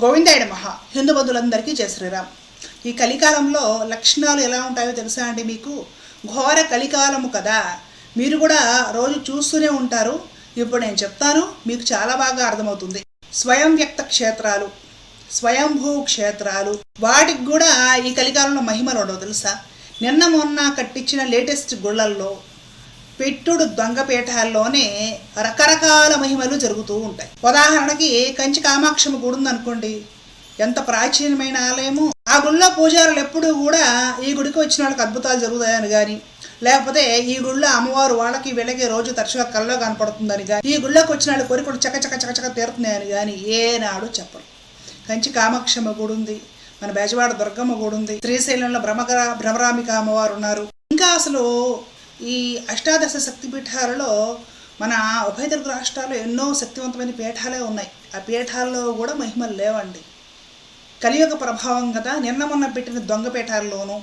గోవిందాయుడు మహా హిందూ బంధువులందరికీ జయ శ్రీరామ్. ఈ కలికాలంలో లక్షణాలు ఎలా ఉంటాయో తెలుసా అండి మీకు? ఘోర కలికాలము కదా. మీరు కూడా రోజు చూస్తూనే ఉంటారు. ఇప్పుడు నేను చెప్తాను మీకు చాలా బాగా అర్థమవుతుంది. స్వయం వ్యక్త క్షేత్రాలు స్వయంభూ క్షేత్రాలు వాటికి కూడా ఈ కలికాలంలో మహిమలు ఉండవు తెలుసా? నిన్న మొన్న కట్టించిన లేటెస్ట్ గుళ్ళల్లో పెట్టుడు దొంగపీఠాల్లోనే రకరకాల మహిమలు జరుగుతూ ఉంటాయి. ఉదాహరణకి కంచి కామాక్షమ్మ గుడి ఉందనుకోండి ఎంత ప్రాచీనమైన ఆలయము ఆ గుళ్ళో పూజారులు ఎప్పుడూ కూడా ఈ గుడికి వచ్చిన వాళ్ళకి అద్భుతాలు జరుగుతాయని కానీ లేకపోతే ఈ గుళ్ళో అమ్మవారు వాళ్ళకి వీళ్ళకి రోజు తరచుగా కల్లో కనపడుతుందని కానీ ఈ గుళ్ళోకి వచ్చిన వాళ్ళు కోరికలు చక్క చక్క చక చక్క తీరుతున్నాయని కానీ ఏనాడు చెప్పరు. కంచి కామాక్షమ్మ గుడి ఉంది మన బెజవాడ దుర్గమ్మ గుడి ఉంది శ్రీశైలంలో భ్రమకర భ్రమరామిక అమ్మవారు ఉన్నారు. ఇంకా అసలు ఈ అష్టాదశ శక్తి పీఠాలలో మన ఉభయ తెలుగు రాష్ట్రాల్లో ఎన్నో శక్తివంతమైన పీఠాలే ఉన్నాయి. ఆ పీఠాల్లో కూడా మహిమలు లేవండి. కలియుగ ప్రభావం కదా. నిన్న మొన్న పెట్టిన దొంగ పీఠాల్లోనూ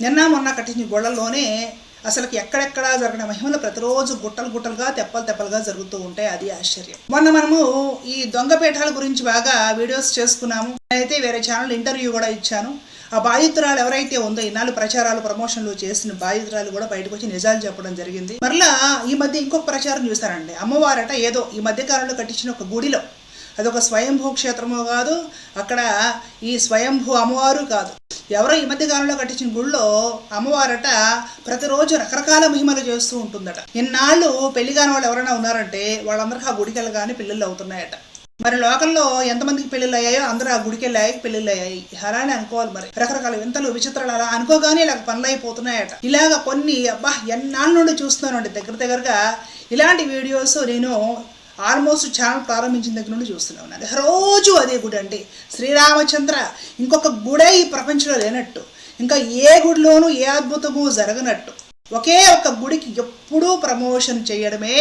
నిన్న మొన్న కట్టించిన గొళ్ళల్లోనే అసలుకి ఎక్కడెక్కడ జరిగిన మహిమలు ప్రతిరోజు గుట్టలు గుట్టలుగా తెప్పలు తెప్పలుగా జరుగుతూ ఉంటాయి. అది ఆశ్చర్యం. మొన్న మనము ఈ దొంగ పీఠాల గురించి బాగా వీడియోస్ చేసుకున్నాము. అయితే వేరే ఛానల్ ఇంటర్వ్యూ కూడా ఇచ్చాను. ఆ బాధితురాలు ఎవరైతే ఉందో ఇన్నాళ్ళు ప్రచారాలు ప్రమోషన్లు చేసిన బాధితురాలు కూడా బయటకు వచ్చి నిజాలు చెప్పడం జరిగింది. మరలా ఈ మధ్య ఇంకొక ప్రచారం చూస్తారండి. అమ్మవారట ఏదో ఈ మధ్య కాలంలో కట్టించిన ఒక గుడిలో. అదొక స్వయంభూ క్షేత్రము కాదు అక్కడ ఈ స్వయంభూ అమ్మవారు కాదు. ఎవరో ఈ మధ్య కాలంలో కట్టించిన గుళ్ళో అమ్మవారట ప్రతిరోజు రకరకాల మహిమలు చేస్తూ ఉంటుందట. ఇన్నాళ్ళు పెళ్ళి కాని వాళ్ళు ఎవరైనా ఉన్నారంటే వాళ్ళందరికీ ఆ గుడికి వెళ్ళగానే పిల్లలు అవుతున్నాయట. మరి లోకల్లో ఎంతమందికి పెళ్ళిళ్ళు అయ్యాయో అందరూ ఆ గుడికి వెళ్ళాయి పెళ్ళిళ్ళు అయ్యాయి. అలానే అనుకోవాలి మరి. రకరకాల వింతలు విచిత్రాలు అలా అనుకోగానే ఇలా పనులు అయిపోతున్నాయట ఇలాగ కొన్ని అబ్బా ఎన్నాళ్ళ నుండి చూస్తున్నానండి. దగ్గర దగ్గరగా ఇలాంటి వీడియోస్ నేను ఆల్మోస్ట్ ఛానల్ ప్రారంభించిన దగ్గర నుండి చూస్తూనే ఉన్నాను రోజు అదే గుడి అండి. శ్రీరామచంద్ర ఇంకొక గుడే ఈ ప్రపంచంలో లేనట్టు. ఇంకా ఏ గుడిలోనూ ఏ అద్భుతము జరగనట్టు. ఒకే ఒక గుడికి ఎప్పుడూ ప్రమోషన్ చేయడమే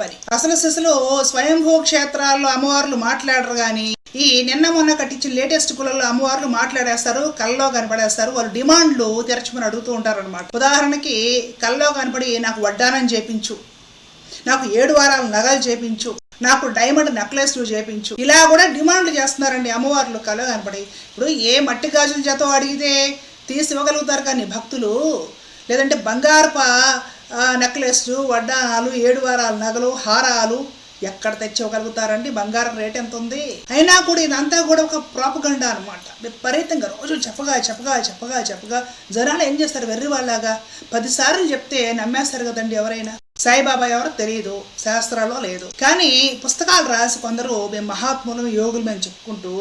పని. అసలు సిసలు స్వయంభూ క్షేత్రాల్లో అమ్మవార్లు మాట్లాడరు కానీ ఈ నిన్న మొన్న కట్టించిన లేటెస్ట్ కులలో అమ్మవార్లు మాట్లాడేస్తారు కల్లో కనపడేస్తారు వాళ్ళు డిమాండ్లు తెరచుకుని అడుగుతూ ఉంటారు అనమాట ఉదాహరణకి కళ్ళలో కనపడి నాకు వడ్డానం చేపించు నాకు ఏడు వారాల నగలు చేపించు నాకు డైమండ్ నెక్లెస్లు చేపించు. ఇలా కూడా డిమాండ్లు చేస్తున్నారండి అమ్మవార్లు కళ్ళలో కనపడి. ఇప్పుడు ఏ మట్టి గాజుల చేత అడిగితే తీసి ఇవ్వగలుగుతారు కానీ భక్తులు లేదంటే బంగారప నెక్లెస్లు వడ్డానాలు ఏడు వారాల నగలు హారాలు ఎక్కడ తెచ్చుకోగలుగుతారండి? బంగారం రేట్ ఎంత ఉంది అయినా కూడా ఇదంతా కూడా ఒక ప్రాపగండ అనమాట విపరీతంగా రోజు చెప్పగా చెప్పగా చెప్పగా చెప్పగా జనాలు ఏం చేస్తారు? వెర్రి వాళ్ళగా పదిసార్లు చెప్తే నమ్మేస్తారు కదండి ఎవరైనా. సాయిబాబా ఎవరో తెలియదు శాస్త్రాల్లో లేదు. కానీ పుస్తకాలు రాసి కొందరు మేము మహాత్ములు యోగులు మేము చెప్పుకుంటూ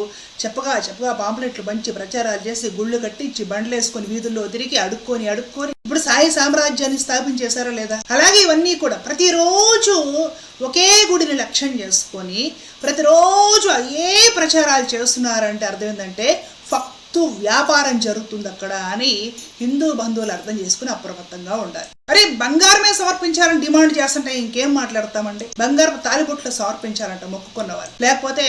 చెప్పగా చెప్పగా పాంప్లెట్లు మంచి ప్రచారాలు చేసి గుళ్ళు కట్టించి బండ్లు వేసుకొని వీధుల్లో తిరిగి అడుక్కొని అడుక్కొని ఇప్పుడు సాయి సామ్రాజ్యాన్ని స్థాపించేశారా లేదా? అలాగే ఇవన్నీ కూడా ప్రతిరోజు ఒకే గుడిని లక్ష్యం చేసుకొని ప్రతిరోజు ఏ ప్రచారాలు చేస్తున్నారంటే అర్థం ఏంటంటే ఫక్తు వ్యాపారం జరుగుతుంది అక్కడ అని హిందూ బంధువులు అర్థం చేసుకుని అప్రమత్తంగా ఉండాలి. అరే బంగారమే సమర్పించాలని డిమాండ్ చేస్తుంటే ఇంకేం మాట్లాడతామండి? బంగారపు తాలిబొట్లు సమర్పించాలంట మొక్కుకున్న వాళ్ళు లేకపోతే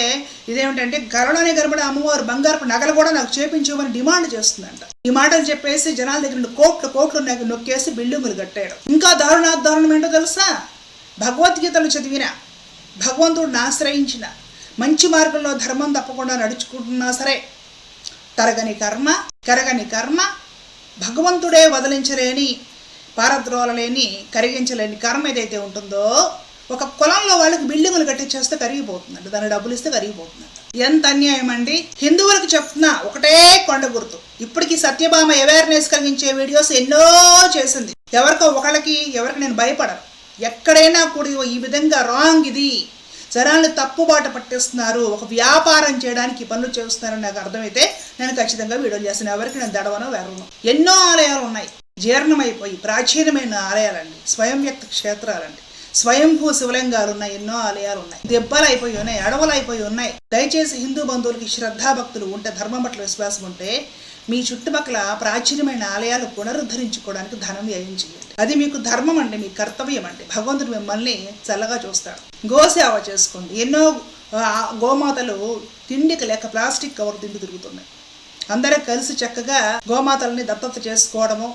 ఇదేమిటంటే గరుడనే గర్భడ అమ్మవారు బంగారపు నగలు కూడా నాకు చేపించమని డిమాండ్ చేస్తుందంట. ఈ మాటలు చెప్పేసి జనాల దగ్గర కోట్లు కోట్లు నాకు నొక్కేసి బిల్డింగులు కట్టాడు ఇంకా దారుణా దారుణం ఏంటో తెలుసా? భగవద్గీతలు చదివిన భగవంతుడిని ఆశ్రయించిన మంచి మార్గంలో ధర్మం తప్పకుండా నడుచుకుంటున్నా సరే తరగని కర్మ కరగని కర్మ భగవంతుడే వదిలించలేని పారద్రోలలేని కరిగించలేని కర్మ ఏదైతే ఉంటుందో ఒక కులంలో వాళ్ళకి బిల్డింగులు కట్టించేస్తే కరిగిపోతుందంట. దాని డబ్బులు ఇస్తే కరిగిపోతుందంట. ఎంత అన్యాయం అండి? హిందువులకు చెప్తున్నా ఒకటే కొండ గుర్తు. ఇప్పటికి సత్యభామ అవేర్నెస్ కలిగించే వీడియోస్ ఎన్నో చేసింది. ఎవరికో ఒకళ్ళకి ఎవరికి నేను భయపడను. ఎక్కడైనా కూడా ఈ విధంగా రాంగ్ ఇది. జనాలను తప్పుబాట పట్టిస్తున్నారు. ఒక వ్యాపారం చేయడానికి పనులు చేస్తున్నారని నాకు అర్థమైతే నేను ఖచ్చితంగా వీడియోలు చేస్తాను. ఎవరికి నేను దడవనో వెరవను ఎన్నో ఆలయాలు ఉన్నాయి. జీర్ణమైపోయి ప్రాచీనమైన ఆలయాలండి. స్వయం వ్యక్త క్షేత్రాలండి. స్వయంభూ శివలింగాలు ఉన్నాయి. ఎన్నో ఆలయాలు ఉన్నాయి. దెబ్బలు అయిపోయి ఉన్నాయి. అడవులు అయిపోయి ఉన్నాయి. దయచేసి హిందూ బంధువులకి శ్రద్ధాభక్తులు ఉంటే ధర్మం పట్ల విశ్వాసం ఉంటే మీ చుట్టుపక్కల ప్రాచీనమైన ఆలయాలు పునరుద్ధరించుకోవడానికి ధనం వ్యయం చేయండి. అది మీకు ధర్మం అండి మీ కర్తవ్యం అండి భగవంతుడు మిమ్మల్ని చల్లగా చూస్తాడు. గోసేవ చేసుకోండి. ఎన్నో గోమాతలు తిండికి లేక ప్లాస్టిక్ కవర్ తిండి తిరుగుతున్నాయి. అందరూ కలిసి చక్కగా గోమాతల్ని దత్తత చేసుకోవడము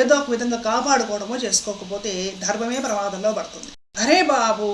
ఏదో ఒక విధంగా కాపాడుకోవడమో చేసుకోకపోతే ధర్మమే ప్రమాదంలో పడుతుంది. అరే బాబు!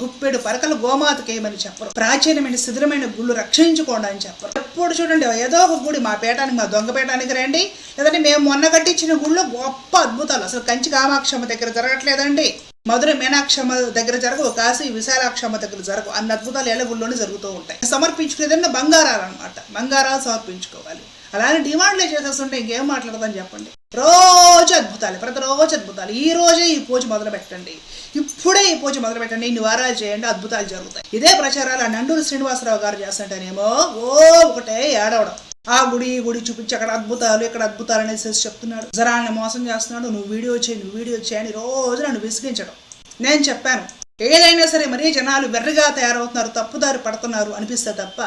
గుప్పెడు పరకలు గోమాతకేయమని చెప్పరు. ప్రాచీనమైన శిథిరమైన గుళ్ళు రక్షించుకోండి అని చెప్పరు. ఎప్పుడు చూడండి ఏదో ఒక గుడి మా పేటానికి మా దొంగ పేటానికి రండి. లేదంటే మేము మొన్న కట్టించిన గుళ్ళు గొప్ప అద్భుతాలు. అసలు కంచి కామాక్షమ్మ దగ్గర జరగట్లేదండి. మధుర మీనాక్షమ్మ దగ్గర జరగవు కాశీ విశాలాక్షమ్మ దగ్గర జరగవు. అన్ని అద్భుతాలు ఎలా గుళ్ళోనే జరుగుతూ ఉంటాయి. సమర్పించుకునేదన్నా బంగారాలు అనమాట బంగారాలు సమర్పించుకోవాలి. అలానే డిమాండ్లే చేసేస్తుంటే ఇంకేం మాట్లాడదని చెప్పండి. రోజు అద్భుతాలు ప్రతిరోజు అద్భుతాలు. ఈ రోజే ఈ పూజ మొదలు పెట్టండి ఇప్పుడే ఈ పూజ మొదలు పెట్టండి ఇన్ని వారాలు చేయండి. అద్భుతాలు జరుగుతాయి. ఇదే ప్రచారాలు నండూరు శ్రీనివాసరావు గారు చేస్తుంటేనేమో ఓ ఒకటే ఏడవడం. ఆ గుడి గుడి చూపించి అక్కడ అద్భుతాలు ఇక్కడ అద్భుతాలు అనేసి చెప్తున్నాడు. జరాన్ని మోసం చేస్తున్నాడు. నువ్వు వీడియో చేయి నువ్వు వీడియో చేయని రోజు నన్ను విసిగించడం. నేను చెప్పాను. ఏదైనా సరే మరీ జనాలు వెర్రగా తయారవుతున్నారు తప్పుదారి పడుతున్నారు అనిపిస్తే తప్ప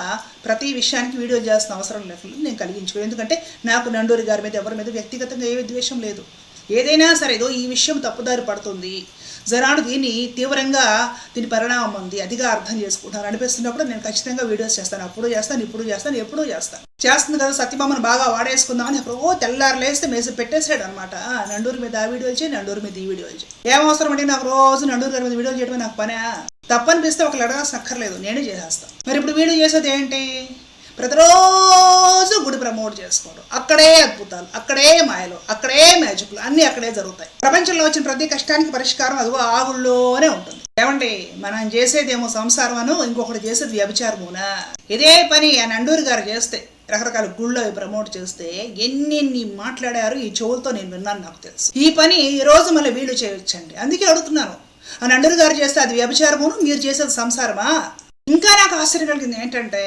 ప్రతి విషయానికి వీడియో చేస్తున్న అవసరం లేకుండా నేను కలిగించుకో ఎందుకంటే నాకు నండూరి గారి మీద ఎవరి మీద వ్యక్తిగతంగా ఏ ద్వేషం లేదు. ఏదైనా సరే ఏదో ఈ విషయం తప్పుదారి పడుతుంది. జనాలు దీన్ని తీవ్రంగా దీని పరిణామం ఉంది. అదిగా అర్థం చేసుకుంటాను అనిపిస్తున్నప్పుడు నేను ఖచ్చితంగా వీడియోస్ చేస్తాను. అప్పుడు చేస్తాను ఇప్పుడు చేస్తాను ఎప్పుడూ చేస్తాను. చేస్తుంది కదా సత్యభామను బాగా వాడేసుకుందామని అప్పుడు ఓ తెల్లారు లేస్తే పెట్టేసాడు అనమాట నండూరు మీద ఆ వీడియోలు చేయి నండూరు మీద ఈ వీడియోలు చేయి. ఏం అవసరం అంటే నాకు రోజు నండూరు గారి మీద వీడియోలు చేయడమే నాకు పనే. తప్పనిపిస్తే ఒక అడగాల్సిన అక్కర్లేదు నేనే చేసేస్తాను మరి ఇప్పుడు వీడియో చేసేది ఏంటి? ప్రతిరోజు గుడి ప్రమోట్ చేసుకోవడం అక్కడే అద్భుతాలు అక్కడే మాయలు అక్కడే మ్యాజిక్లు అన్నీ అక్కడే జరుగుతాయి. ప్రపంచంలో వచ్చిన ప్రతి కష్టానికి పరిష్కారం అదిగో ఆ గుళ్ళోనే ఉంటుంది. ఏమండి మనం చేసేదేమో సంసారం అను ఇంకొకటి చేసేది వ్యభిచారమునా? ఇదే పని ఆ నండూరి గారు చేస్తే రకరకాల గుళ్ళు అవి ప్రమోట్ చేస్తే ఎన్నెన్ని మాట్లాడారు ఈ చెవులతో నేను విన్నాను నాకు తెలుసు. ఈ పని ఈ రోజు మళ్ళీ వీళ్ళు చేయొచ్చండి. అందుకే అడుగుతున్నాను. ఆ గారు చేస్తే అది వ్యభిచారమును మీరు చేసేది సంసారమా? ఇంకా నాకు ఆశ్చర్యం కలిగింది ఏంటంటే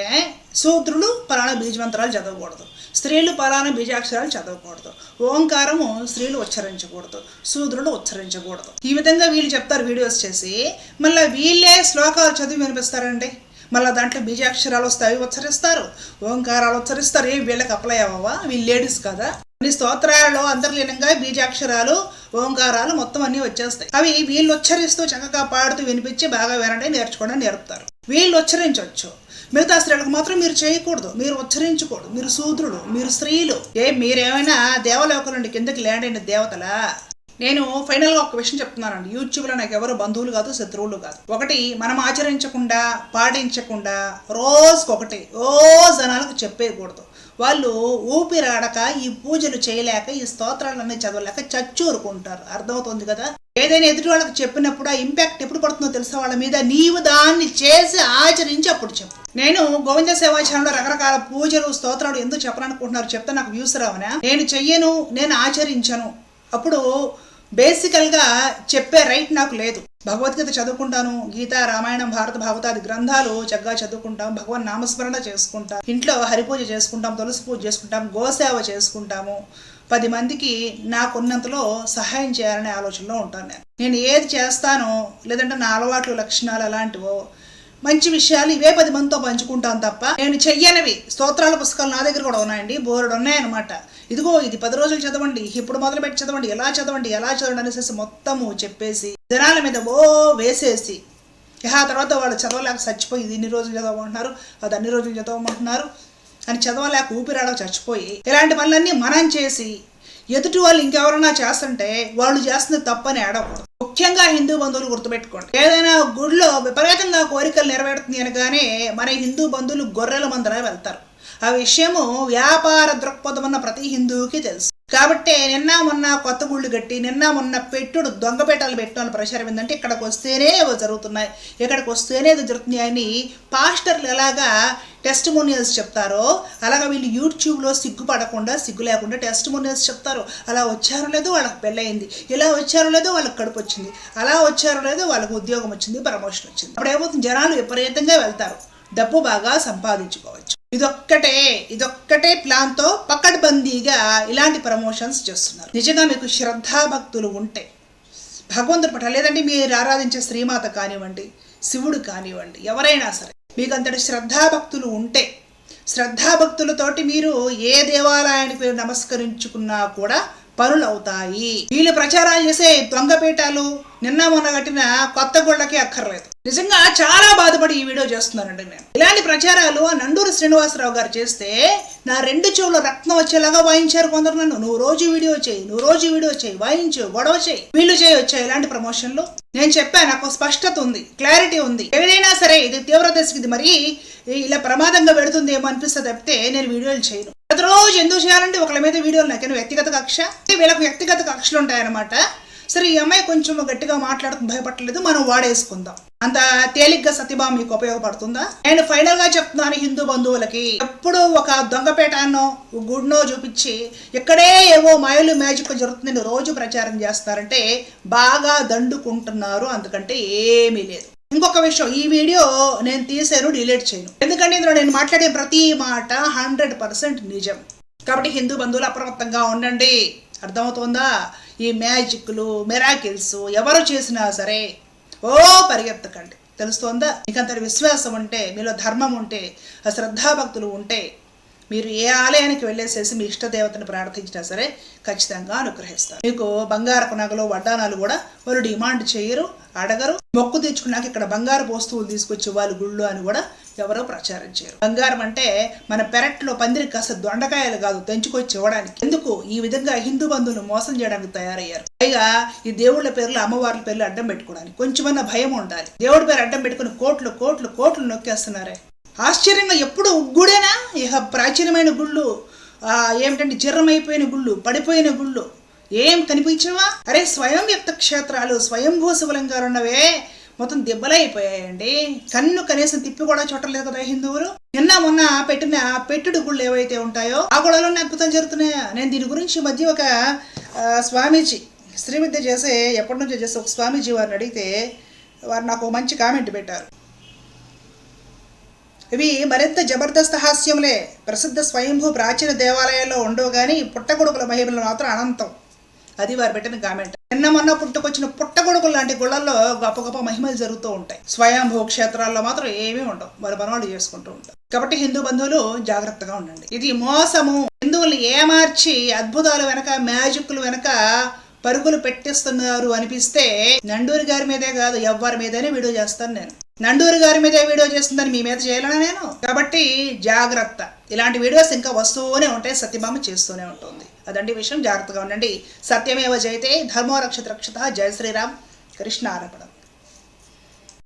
శూద్రులు పలానా బీజమంత్రాలు చదవకూడదు. స్త్రీలు పలానా బీజాక్షరాలు చదవకూడదు. ఓంకారము స్త్రీలు ఉచ్చరించకూడదు. శూద్రులు ఉచ్చరించకూడదు. ఈ విధంగా వీళ్ళు చెప్తారు వీడియోస్ చేసి. మళ్ళీ వీళ్ళే శ్లోకాలు చదివి వినిపిస్తారండి. మళ్ళీ దాంట్లో బీజాక్షరాలు వస్తాయి అవి ఉచ్చరిస్తారు. ఓంకారాలు ఉచ్చరిస్తారు. ఏం వీళ్ళకి అప్లై అవ్వవా? వీళ్ళు లేడీస్ కదా. కొన్ని స్తోత్రాలలో అంతర్లీనంగా బీజాక్షరాలు ఓంకారాలు మొత్తం అన్నీ వచ్చేస్తాయి. అవి వీళ్ళు ఉచ్చరిస్తూ చక్కగా పాడుతూ వినిపించి బాగా వినండి నేర్చుకోవడం నేర్పుతారు. వీళ్ళు ఉచ్చరించవచ్చు. మిగతా స్త్రీలకు మాత్రం మీరు చేయకూడదు. మీరు ఉచ్చరించకూడదు. మీరు శూద్రులు మీరు స్త్రీలు. ఏ మీరేమైనా దేవలోకం నుండి కిందకి లేండైన దేవతలా? నేను ఫైనల్గా ఒక విషయం చెప్తున్నానండి. యూట్యూబ్లో నాకు ఎవరు బంధువులు కాదు శత్రువులు కాదు. ఒకటి మనం ఆచరించకుండా పాటించకుండా రోజుకొకటి ఓ జనాలకు చెప్పేయకూడదు. వాళ్ళు ఊపిరాడక ఈ పూజలు చేయలేక ఈ స్తోత్రాలన్నీ చదవలేక చచ్చూరుకుంటారు. అర్థమవుతుంది కదా? ఏదైనా ఎదుటి వాళ్ళకి చెప్పినప్పుడు ఆ ఇంపాక్ట్ ఎప్పుడు పడుతుందో తెలుసా? వాళ్ళ మీద నీవు దాన్ని చేసి ఆచరించి అప్పుడు చెప్పు. నేను గోవింద సేవాచారంలో రకరకాల పూజలు స్తోత్రాలు ఎందుకు చెప్పాలనుకుంటున్నారు? చెప్తే నాకు వ్యూస్ రావనా? నేను చెయ్యను నేను ఆచరించను. అప్పుడు బేసికల్గా చెప్పే రైట్ నాకు లేదు. భగవద్గీత చదువుకుంటాను గీత రామాయణం భారత భాగవతాది గ్రంథాలు చక్కగా చదువుకుంటాం భగవన్ నామస్మరణ చేసుకుంటాం ఇంట్లో హరిపూజ చేసుకుంటాం తులసి పూజ చేసుకుంటాం గోసేవ చేసుకుంటాము. పది మందికి నాకున్నంతలో సహాయం చేయాలనే ఆలోచనలో ఉంటాను నేను. నేను ఏది చేస్తానో లేదంటే నా అలవాట్లు లక్షణాలు అలాంటివో మంచి విషయాలు ఇవే పది మందితో పంచుకుంటాను తప్ప నేను చెయ్యనివి. స్తోత్రాల పుస్తకాలు నా దగ్గర కూడా ఉన్నాయండి బోర్డు ఉన్నాయన్నమాట. ఇదిగో ఇది పది రోజులు చదవండి ఇప్పుడు మొదలు పెట్టి చదవండి ఎలా చదవండి ఎలా చదవండి అనేసి మొత్తము చెప్పేసి జనాల మీద ఓ వేసేసి ఆ తర్వాత వాళ్ళు చదవలేక చచ్చిపోయి ఇది ఇన్ని రోజులు చదవమంటున్నారు అది అన్ని రోజులు చదవమంటున్నారు అని చదవలేక ఊపిరాడక చచ్చిపోయి ఇలాంటి పనులన్నీ మనం చేసి ఎదుటి వాళ్ళు ఇంకెవరైనా చేస్తుంటే వాళ్ళు చేస్తుంది తప్పని ఏడకూడదు ముఖ్యంగా హిందూ బంధువులు గుర్తుపెట్టుకోండి. ఏదైనా గుడిలో విపరీతంగా కోరికలు నెరవేరుతుంది అనగానే మన హిందూ బంధువులు గొర్రెల మందర వెళ్తారు. ఆ విషయము వ్యాపార దృక్పథం ఉన్న ప్రతి హిందువుకి తెలుసు. కాబట్టి నిన్న మొన్న కొత్త గుళ్ళు కట్టి నిన్న మొన్న పెట్టుడు దొంగపేటలు పెట్టిన ప్రచారం ఏంటంటే ఇక్కడికి వస్తేనే జరుగుతున్నాయి. ఇక్కడికి వస్తేనే జరుగుతున్నాయి అని పాస్టర్లు ఎలాగా టెస్ట్ మోనియల్స్ చెప్తారో అలాగా వీళ్ళు యూట్యూబ్లో సిగ్గుపడకుండా సిగ్గు లేకుండా టెస్ట్ మోనియల్స్ చెప్తారు. అలా వచ్చారో లేదో వాళ్ళకి పెళ్ళయింది. ఇలా వచ్చారో లేదో వాళ్ళకి కడుపు వచ్చింది. అలా వచ్చారో లేదో వాళ్ళకి ఉద్యోగం వచ్చింది ప్రమోషన్ వచ్చింది. అప్పుడు ఏమవుతుంది జనాలు విపరీతంగా వెళ్తారు. డబ్బు బాగా సంపాదించుకోవచ్చు. ఇదొక్కటే ఇదొక్కటే ప్లాన్తో పకడ్బందీగా ఇలాంటి ప్రమోషన్స్ చేస్తున్నారు. నిజంగా మీకు శ్రద్ధాభక్తులు ఉంటే భగవంతుడు పట్ల లేదంటే మీరు ఆరాధించే శ్రీమాత కానివ్వండి శివుడు కానివ్వండి ఎవరైనా సరే మీకు అంతటి శ్రద్ధాభక్తులు ఉంటే శ్రద్ధాభక్తులతోటి మీరు ఏ దేవాలయానికి నమస్కరించుకున్నా కూడా పరులవుతాయి. వీళ్ళు ప్రచారాలు చేసే దొంగపేటాలు నిన్న మొన్న కట్టిన కొత్త గుళ్ళకి అక్కర్లేదు. నిజంగా చాలా బాధపడి ఈ వీడియో చేస్తున్నానండి నేను. ఇలాంటి ప్రచారాలు నండూరు శ్రీనివాసరావు గారు చేస్తే నా రెండు చెవుల రక్తం వచ్చేలాగా వాయించారు కొందరు నన్ను. నువ్వు రోజు వీడియో చేయి నువ్వు రోజు వీడియో చేయి వాయించు గొడవ చేయి. వీళ్ళు చేయొచ్చా ఇలాంటి ప్రమోషన్లు? నేను చెప్పాను నాకు స్పష్టత ఉంది క్లారిటీ ఉంది. ఏదైనా సరే ఇది తీవ్ర దశకి ఇది మరి ఇలా ప్రమాదంగా పెడుతుందేమో అనిపిస్తుంది తప్పితే నేను వీడియోలు చేయను. ప్రతిరోజు ఎందుకు చేయాలంటే ఒకళ్ళ మీద వీడియోలు నాకేనా వ్యక్తిగత కక్ష? వీళ్ళకి వ్యక్తిగత కక్షలు ఉంటాయన్నమాట. సరే ఈ అమ్మాయి కొంచెం గట్టిగా మాట్లాడక భయపడలేదు మనం వాడేసుకుందాం. అంత తేలిగ్గా సత్యభామ మీకు ఉపయోగపడుతుందా? నేను ఫైనల్గా చెప్తున్నాను హిందూ బంధువులకి ఎప్పుడు ఒక దొంగపేటానో గుడ్నో చూపించి ఇక్కడే ఏవో మాయలు మ్యాజిక్ జరుగుతుందని రోజు ప్రచారం చేస్తారంటే బాగా దండుకుంటున్నారు అందుకంటే ఏమీ లేదు. ఇంకొక విషయం ఈ వీడియో నేను తీసాను డిలీట్ చేయను. ఎందుకంటే ఇందులో నేను మాట్లాడే ప్రతి మాట హండ్రెడ్ పర్సెంట్ నిజం. కాబట్టి హిందూ బంధువులు అప్రమత్తంగా ఉండండి. అర్థమవుతుందా? ఈ మ్యాజిక్లు మెరాకిల్స్ ఎవరు చేసినా సరే ఓ పరిగెత్తకండి. తెలుస్తోందా? మీకంత విశ్వాసం ఉంటే మీలో ధర్మం ఉంటే ఆ శ్రద్ధాభక్తులు ఉంటే మీరు ఏ ఆలయానికి వెళ్ళేసేసి మీ ఇష్టదేవతను ప్రార్థించినా సరే ఖచ్చితంగా అనుగ్రహిస్తారు. మీకు బంగారపు నగలు వడ్డానాలు కూడా వాళ్ళు డిమాండ్ చేయరు అడగరు. మొక్కు తెచ్చుకున్నాక ఇక్కడ బంగారపు వస్తువులు తీసుకొచ్చి వాళ్ళు గుళ్ళు అని కూడా ఎవరో ప్రచారం చేయరు. బంగారం అంటే మన పెరట్లో పందిరి కాస్త దొండకాయలు కాదు తెంచుకొచ్చి ఇవ్వడానికి. ఎందుకు? ఈ విధంగా హిందూ బంధువులు మోసం చేయడానికి తయారయ్యారు. పైగా ఈ దేవుళ్ళ పేర్లు అమ్మవార్ల పేర్లు అడ్డం పెట్టుకోవడానికి కొంచెమన్నా భయం ఉండాలి. దేవుడి పేరు అడ్డం పెట్టుకుని కోట్లు కోట్లు కోట్లు నొక్కేస్తున్నారే. ఆశ్చర్యంగా ఎప్పుడు గుడేనా? ఇహ ప్రాచీనమైన గుళ్ళు ఏమిటంటే జీర్ణమైపోయిన గుళ్ళు పడిపోయిన గుళ్ళు. ఏం కనిపించవా? అరే స్వయం వ్యక్త క్షేత్రాలు స్వయంభూ శివలింగాలు ఉన్నవే మొత్తం దెబ్బలైపోయాయండి. కన్ను కనీసం తిప్పి కూడా చూడలేదు కదా హిందువులు. నిన్న మొన్న పెట్టిన పెట్టుడు గుళ్ళు ఏవైతే ఉంటాయో ఆ గుళ్ళలోనే అద్భుతం జరుగుతున్నాయా? నేను దీని గురించి మధ్య ఒక స్వామీజీ శ్రీవిద్య చేసే ఎప్పటి నుంచో చేసే ఒక స్వామీజీ వారిని అడిగితే వారు నాకు ఒక మంచి కామెంట్ పెట్టారు. ఇవి మరింత జబర్దస్త్ హాస్యములే. ప్రసిద్ధ స్వయంభూ ప్రాచీన దేవాలయాల్లో ఉండవు కానీ పుట్టగొడుకుల మహిమలు మాత్రం అనంతం. అది వారు పెట్టిన కామెంట్. నిన్న మొన్న పుట్టుకొచ్చిన పుట్టగొడుకులు లాంటి గుళ్ళల్లో గొప్ప గొప్ప మహిమలు జరుగుతూ ఉంటాయి. స్వయంభూ క్షేత్రాల్లో మాత్రం ఏమీ ఉండవు. వారి పనులు చేసుకుంటూ ఉంటారు కాబట్టి హిందూ బంధువులు జాగ్రత్తగా ఉండండి. ఇది మోసము. హిందువులు ఏమార్చి అద్భుతాలు వెనక మ్యాజిక్లు వెనక పరుగులు పెట్టిస్తున్నారు అనిపిస్తే నండూరి గారి మీదే కాదు ఎవ్వరి మీదనే వీడియో చేస్తాను నేను. నండూరు గారి మీద వీడియో చేస్తుందని మీ మీద చేయలేనా నేను? కాబట్టి జాగ్రత్త. ఇలాంటి వీడియోస్ ఇంకా వస్తూనే ఉంటాయి సత్యభామ చేస్తూనే ఉంటుంది. అదండి విషయం జాగ్రత్తగా ఉండండి. సత్యమేవ జయతే ధర్మో రక్షత రక్షత జయ శ్రీరామ్. కృష్ణ ఆరపడం